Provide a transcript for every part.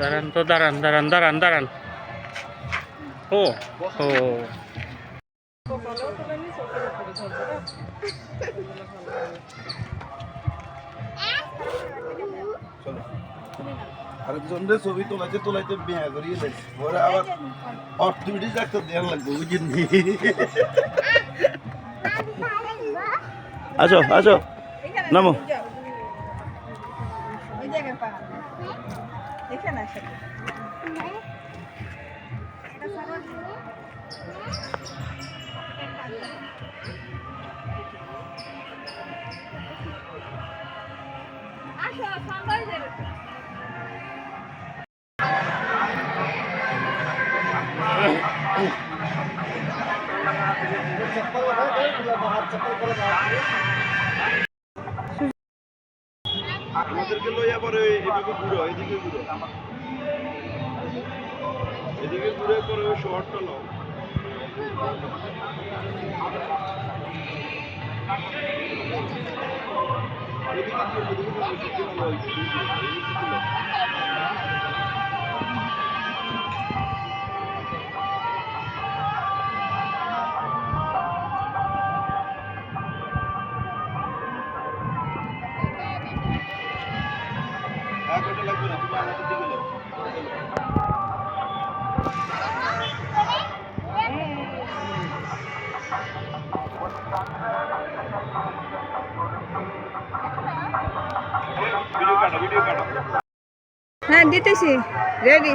দাঁড়ান তো দাঁড়ান দাঁড়ান দাঁড়ান দাঁড়ান ও ও আরেকজনরে ছবি তোলাইতে তোলাইতে বিয়া করিয়ে দেয় ওরা আবার অর্থমিটিক ডাক্তার দেওয়ার লাগবে বুঝিনি আসো আসো নামো ওই জায়গায় পা এখানে আসে আমাদেরকে লইয়া পরে এদিকে ঘুরো এদিকে ঘুরো। এদিকে ঘুরে পরে ওই শহরটা লও। এদিকে এদিকে হ্যাঁ দিতেছি। রেডি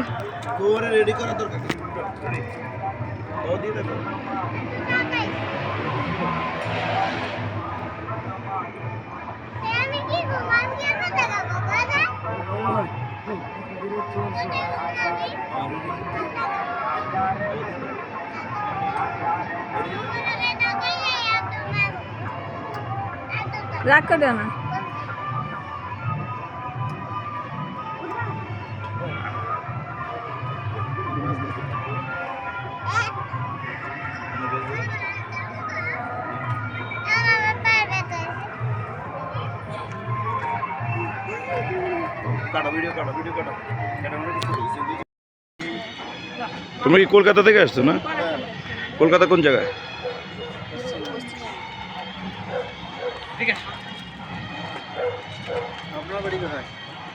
রেডি করা দরকার রাগ করো না। তোমরা কি কলকাতা থেকে আসছো না? কলকাতা কোন জায়গায়? ঠিক আছে।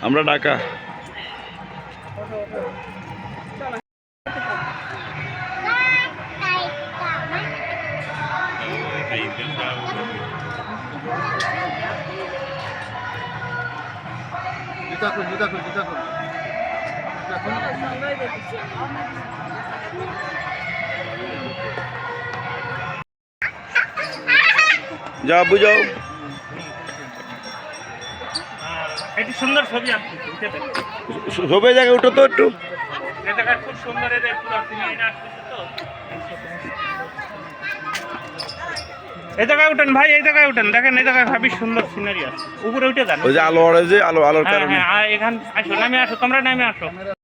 আমরা ঢাকা। জুতা খুল জুতা খুল। জুতা খুল। যাও বুঝাও। একটি সুন্দর ছবি জায়গায় উঠো তো একটু। খুব সুন্দর এদের পুরো সিনারি আসতেছে তো। এই জায়গায় উঠেন ভাই এই জায়গায় উঠেন। দেখেন এই জায়গায় ভাবি সুন্দর সিনারি আছে। উপরে উঠে যান। ওই যে আলো যে আলো আলোর হ্যাঁ কারণে। হ্যাঁ এখান আসো নামে আসো তোমরা নামে আসো।